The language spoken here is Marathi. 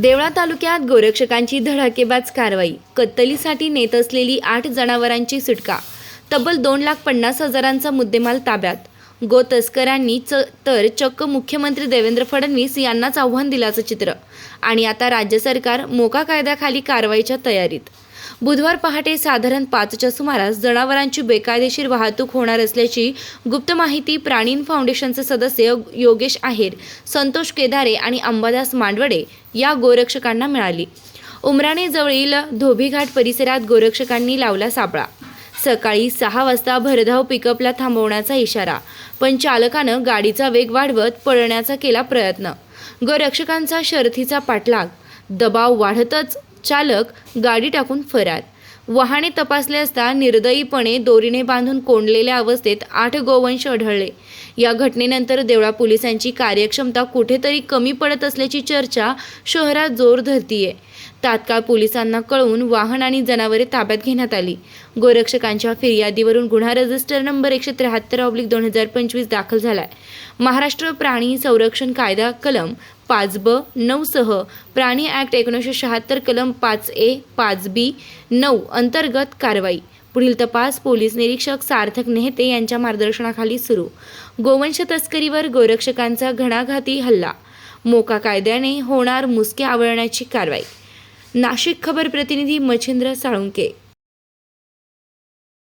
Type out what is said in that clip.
देवळा तालुक्यात गोरक्षकांची धडाकेबाज कारवाई. कत्तलीसाठी नेत असलेली आठ जनावरांची सुटका. तब्बल दोन लाख पन्नास हजारांचा मुद्देमाल ताब्यात. गो तस्करांनी च तर चक्क मुख्यमंत्री देवेंद्र फडणवीस यांनाच आव्हान दिल्याचं चित्र. आणि आता राज्य सरकार मोका कायद्याखाली कारवाईच्या तयारीत. बुधवार पहाटे साधारण पाचच्या सुमारास जनावरांची बेकायदेशीर वाहतूक होणार असल्याची गुप्त माहिती प्राणीन फाउंडेशनचे सदस्य योगेश आहेर संतोष केदारे आणि अंबादास मांडवडे या गोरक्षकांना मिळाली. उमराणे जवळील धोबीघाट परिसरात गोरक्षकांनी लावला सापळा. सकाळी सहा वाजता भरधाव पिकअपला थांबवण्याचा इशारा पण चालकानं गाडीचा वेग वाढवत पळण्याचा केला प्रयत्न. गोरक्षकांचा शर्थीचा पाठलाग दबाव वाढतच चालक गाडी टाकून फरार. वाहने तपासले असता निर्दयीपणे दोरीने बांधून कोंडलेल्या अवस्थेत आठ गोवंश आढळले. या घटनेनंतर देवळा पोलिसांची कार्यक्षमता कुठेतरी कमी पडत असल्याची चर्चा शहरात जोर धरतीये. तात्काळ पोलिसांना कळवून वाहन आणि जनावरे ताब्यात घेण्यात आली. गोरक्षकांच्या फिर्यादीवरून गुन्हा रजिस्टर नंबर एकशे त्र्याहत्तर ऑब्लिक दोन हजार पंचवीस दाखल झालाय. महाराष्ट्र प्राणी संरक्षण कायदा कलम पाच ब नऊसह प्राणी ॲक्ट एकोणीसशे शहात्तर कलम पाच ए पाच बी नऊ अंतर्गत कारवाई. पुढील तपास पोलीस निरीक्षक सार्थक नेहते यांच्या मार्गदर्शनाखाली सुरू. गोवंश तस्करीवर गोरक्षकांचा घणाघाती हल्ला. मोका कायद्याने होणार मुसके आवळण्याची कारवाई. नाशिक खबर प्रतिनिधी मच्छिंद्र साळुंके.